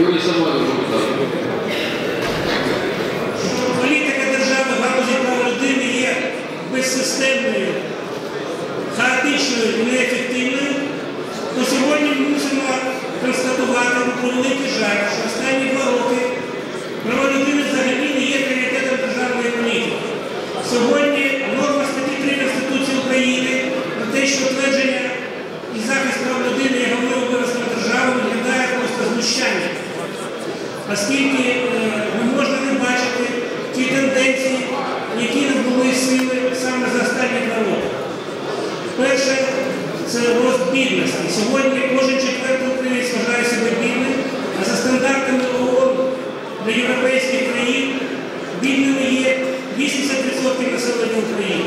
Юрій Самойлов, депутат. Політика держави в галузі прав людини є безсистемною, хаотичною і неефективною, то сьогодні ми мусимо констатувати про великий жаль, що останні два роки права людини взагалі не є пріоритетом державної політики. Сьогодні норма статті 3 Конституції України про те, що утвердження і захист прав людини є головним обов'язком держави, виглядає просто знущанням оскільки е, не можна не бачити ті тенденції, які набули сили саме за останні два роки. Перше це рост бідності. Сьогодні кожен четвертий українець вважає себе бідним, а за стандартами ООН для європейських країн бідними є 80% населення України.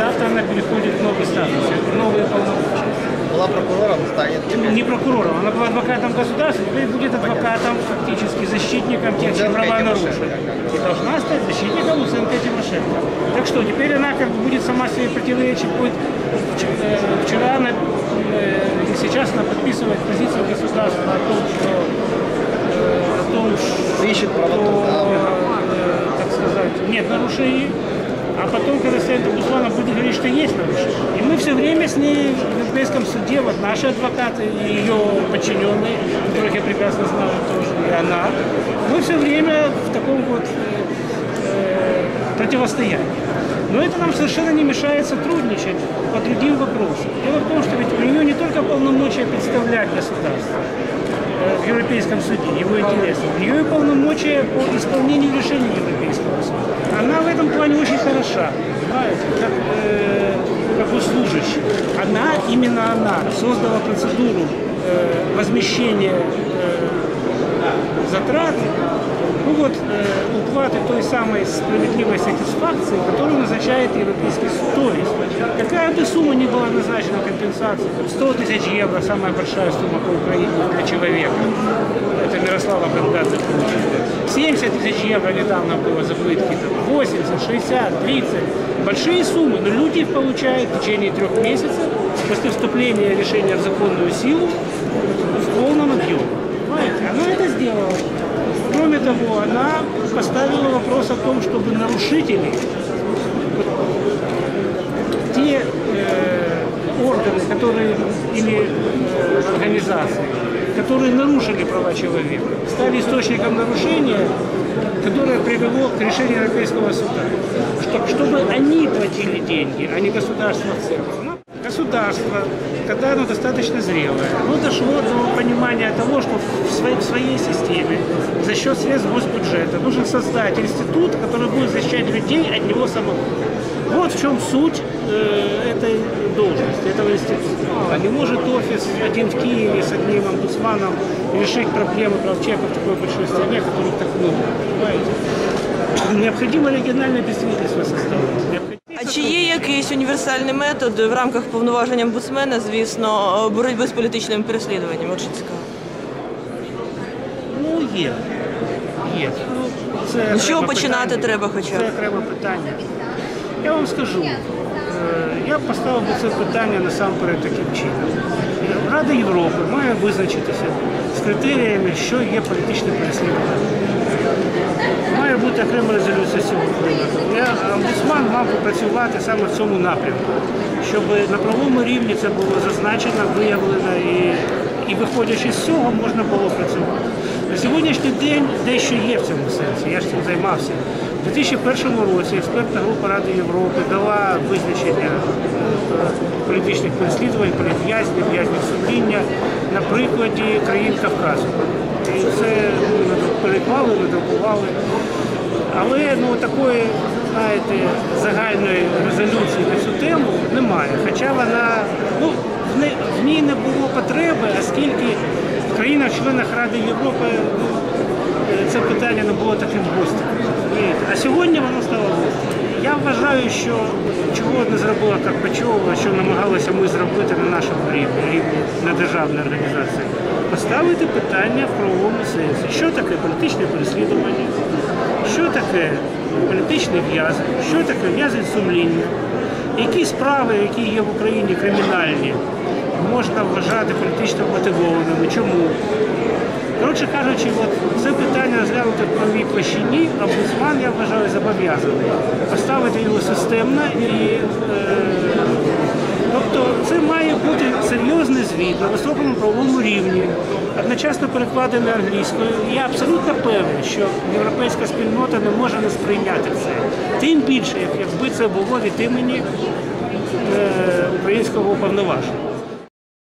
Завтра она переходит в новый статус, новые полномочия. Была прокурором, станет теперь. Не прокурором, она была адвокатом государства, теперь будет адвокатом, фактически защитником тех, чьи права нарушены. И должна стать защитником Луценко Тимошенко. Так что, теперь она как бы будет сама себе противоречить, будет э, вчера она, э, и сейчас она подписывает позицию государства о том, что э, о том, что Ищет правоту, да. так сказать, нет нарушений. А потом, когда станет Руслана, будет говорить, что есть нарушение. И мы все время с ней в Европейском суде, вот наши адвокаты ее подчиненные, которых я прекрасно знаю тоже, и она, мы все время в таком вот э, противостоянии. Но это нам совершенно не мешает сотрудничать по другим вопросам. Дело в том, что ведь у нее не только полномочия представлять государство, в Европейском суде, его интересы. И полномочия по исполнению решений Европейского суда. Она в этом плане очень хороша, понимаете, как, э, как услужащий. Она, именно она, создала процедуру э, возмещения э, затрат, ну вот, э, уплаты той самой справедливой сатисфакции, которую назначает Европейский суд. То есть, какая бы сумма ни была назначена компенсации, там, 100 тысяч евро, самая большая сумма по Украине для человека, это Мирослава Бендадзе получила. 70 тысяч евро недавно было за пытки, там, 80, 60, 30. Большие суммы, но люди их получают в течение трех месяцев после вступления решения в законную силу в полном объеме. Понимаете? Она это сделала. Того, она поставила вопрос о том, чтобы нарушители, те э, органы, которые или э, организации, которые нарушили права человека, стали источником нарушения, которое привело к решению Европейского суда, что, чтобы они платили деньги, а не государство в целом. Ну, Государство, когда оно достаточно зрелое, оно дошло до понимания того, что в своей, в своей системе за счет средств госбюджета нужно создать институт, который будет защищать людей от него самого. Вот в чем суть э, этой должности, этого института. А не может офис один в Киеве с одним омбудсманом решить проблемы прав человека в такой большой стране, которых так много. Понимаете? Необходимо региональное представительство создавать. Якийсь універсальний метод в рамках повноважень омбудсмена, звісно, боротьби з політичними переслідуваннями? От цікаво. Ну, є. Є. Ну, це Ну, з чого починати питання. треба хоча б? Це окреме питання. Я вам скажу, е, я б поставив би це питання насамперед таким чином. Рада Європи має визначитися з критеріями, що є політичне переслідування. Має бути окрема резолюція з цього приводу. Я омбудсман мав працювати саме в цьому напрямку, щоб на правовому рівні це було зазначено, виявлено і, і виходячи з цього можна було працювати. На сьогоднішній день дещо є в цьому сенсі. Я ж цим займався. У 2001 році експертна група Ради Європи дала визначення е, політичних переслідувань, політв'язнів, в'язнів сумління на прикладі країн Кавказу. І це ну, переклали, надрукували. Але ну, такої, знаєте, загальної резолюції на цю тему немає. Хоча вона, ну, в, ній не було потреби, оскільки в країнах-членах Ради Європи ну, це питання не було таким гостем. А сьогодні воно стало гостем. Я вважаю, що чого не зробила Карпачова, що намагалися ми зробити на нашому рівні, рівні на державній організації, поставити питання в правовому сенсі. Що таке політичне переслідування, що таке політичний в'язень, що таке в'язень сумління, які справи, які є в Україні кримінальні, можна вважати політично мотивованими, чому. Коротше кажучи, от це питання розглянути в правій площині, омбудсман, я вважаю, зобов'язаний. Поставити його системно і е, тобто це має бути серйозний звіт на високому правовому рівні, одночасно перекладений англійською. Я абсолютно певний, що європейська спільнота не може не сприйняти це. Тим більше, якби це було від імені е, українського уповноваженого.